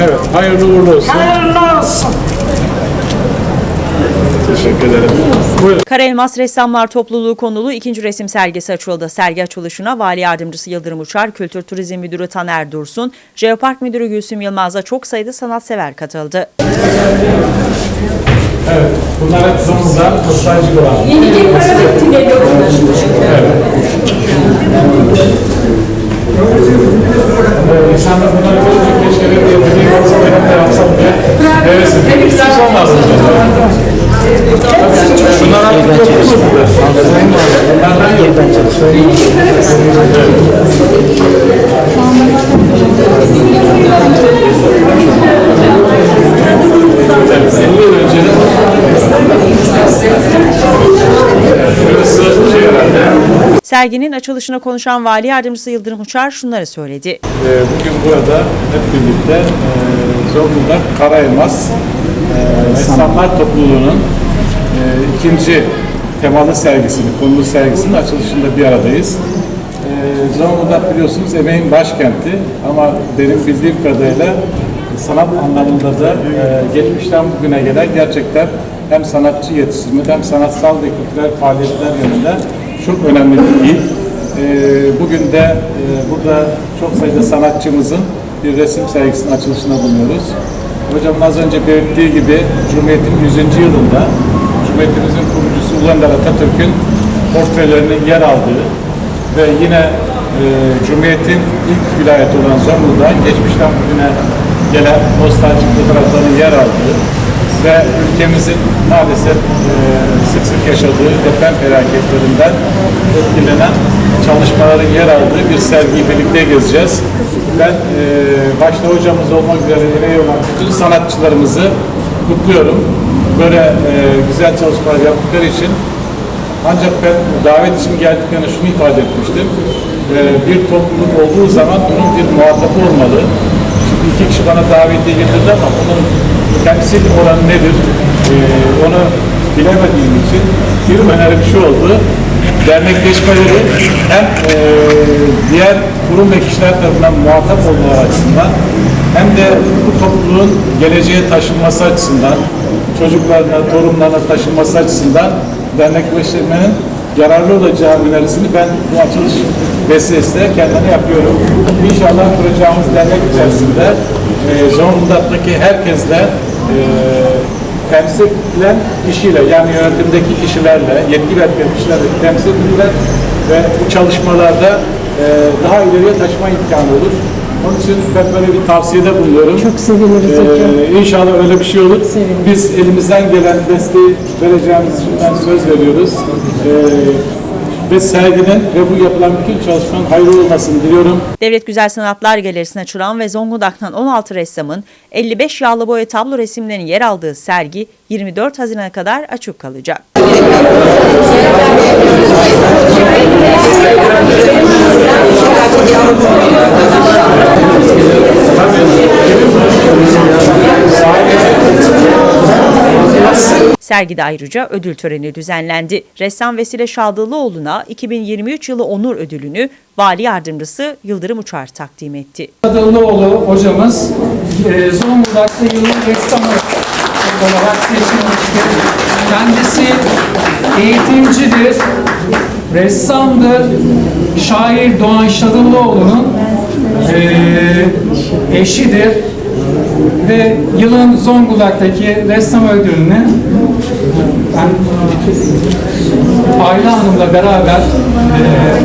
Evet, hayırlı uğurlu olsun. Hayırlı olsun. Teşekkür ederim. Buyurun. Karaelmas Ressamlar Topluluğu konulu ikinci resim sergisi açıldı. Sergi açılışına Vali Yardımcısı Yıldırım Uçar, Kültür Turizm Müdürü Taner Dursun, Jeopark Müdürü Gülsüm Yılmaz'la çok sayıda sanatsever katıldı. Evet, bunlar hep Zonguldak'ın nostaljik olan. Yeni bir parametre geliyorum. Ee, İnsanlar bunları görünce keşke benim de yapayım, yoksa benim de yapsam diye hevesim. Hiç olmaz. Bunlar artık yok mu? Bunlardan yok. Serginin açılışına konuşan Vali Yardımcısı Yıldırım Uçar şunları söyledi. Ee, Bugün burada hep birlikte e, Zonguldak Karaelmas e, Ressamlar Topluluğu'nun e, ikinci temalı sergisini, konulu sergisinin açılışında bir aradayız. Zonguldak biliyorsunuz emeğin başkenti ama benim bildiğim kadarıyla sanat anlamında da geçmişten bugüne gelen gerçekten hem sanatçı yetiştirme hem sanatsal ve kültürel faaliyetler yönünde çok önemli bir il. Ee, Bugün de e, burada çok sayıda sanatçımızın bir resim sergisinin açılışına bulunuyoruz. Hocamın az önce belirttiği gibi Cumhuriyet'in 100. yılında Cumhuriyetimizin kurucusu Ulu Önder Atatürk'ün portrelerinin yer aldığı ve yine e, Cumhuriyet'in ilk vilayeti olan Zonguldak'ın geçmişten bugüne gelen nostaljik fotoğrafların yer aldığı ve ülkemizin maalesef e, sık sık yaşadığı deprem felaketlerinden etkilenen çalışmaların yer aldığı bir sergiyi birlikte gezeceğiz. Ben e, başta hocamız olmak üzere emeği olan bütün sanatçılarımızı kutluyorum. Böyle e, güzel çalışmalar yaptıkları için ancak ben davet için geldiklerine şunu ifade etmiştim. E, bir topluluk olduğu zaman bunun bir muhatabı olmalı. Şimdi iki kişi bana davetiye getirdi ama bunun temsil oranı nedir? Ee, onu bilemediğim için bir önerim şu oldu. Dernekleşmeleri hem e, diğer kurum ve kişiler tarafından muhatap olmaları açısından hem de bu topluluğun geleceğe taşınması açısından, çocuklarına, torunlarına taşınması açısından dernekleşmenin yararlı olacağı önerisini ben bu açılış vesilesiyle kendime yapıyorum. İnşallah kuracağımız dernek içerisinde e, Zonguldak'taki herkesle e, temsil edilen kişiyle yani yönetimdeki kişilerle, yetki verdiği kişilerle temsil edilir ve bu çalışmalarda e, daha ileriye taşıma imkanı olur. Onun için ben böyle bir tavsiyede bulunuyorum. Çok seviniriz hocam. Ee, inşallah öyle bir şey olur. Biz elimizden gelen desteği vereceğimiz için söz veriyoruz. Ee, ve serginin ve bu yapılan bütün çalışmanın hayırlı olmasını diliyorum. Devlet Güzel Sanatlar Galerisi'ne açılan ve Zonguldak'tan 16 ressamın 55 yağlı boya tablo resimlerinin yer aldığı sergi 24 Haziran'a kadar açık kalacak. Sergide ayrıca ödül töreni düzenlendi. Ressam Vesile Şadılıoğlu'na 2023 yılı onur ödülünü Vali Yardımcısı Yıldırım Uçar takdim etti. Kadıoğlu hocamız e, Zonguldak'ta yılın ressamı olarak seçilmiştir. Kendisi eğitimcidir, ressamdır. Şair Doğan Şadırlıoğlu'nun e, eşidir ve yılın Zonguldak'taki ressam ödülünü ben Ayla Hanım'la beraber e,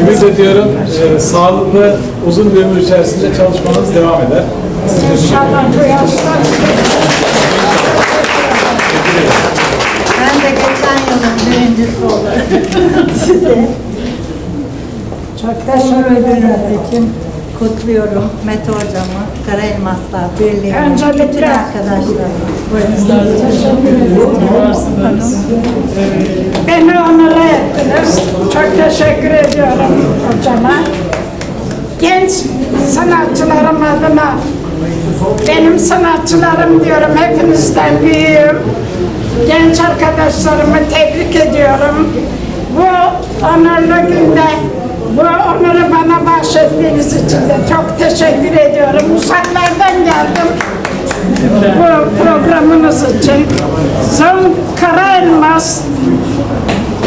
Ümit ediyorum e, sağlıklı uzun bir ömür içerisinde çalışmanız devam eder. İnşallah Ben de geçen yılın birincisi olurum size. çok teşekkür ederim. Kutluyorum Mete hocamı, Karaelmaslar Birliği'ni, Öncelikle- bütün arkadaşlarımı. Beni onura ettiniz. Çok teşekkür ediyorum hocama. Genç sanatçılarım adına benim sanatçılarım diyorum hepinizden büyüğüm. Genç arkadaşlarımı tebrik ediyorum. Bu onurlu günde bahşettiğiniz için de çok teşekkür ediyorum. Uzaklardan geldim bu programınız için. Son Karaelmas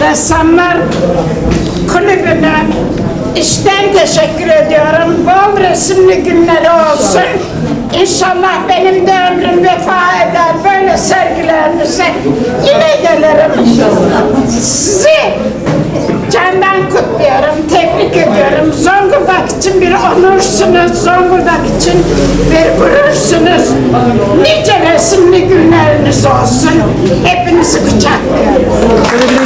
Ressamlar Kulübü'ne işten teşekkür ediyorum. Bol resimli günleri olsun. İnşallah benim de ömrüm vefa eder. Böyle sergilerinize yine gelirim. Sizi candan kutluyorum, tebrik ediyorum. Zonguldak için bir onursunuz, Zonguldak için bir gurursunuz. Nice resimli günleriniz olsun. Hepinizi kucaklıyorum.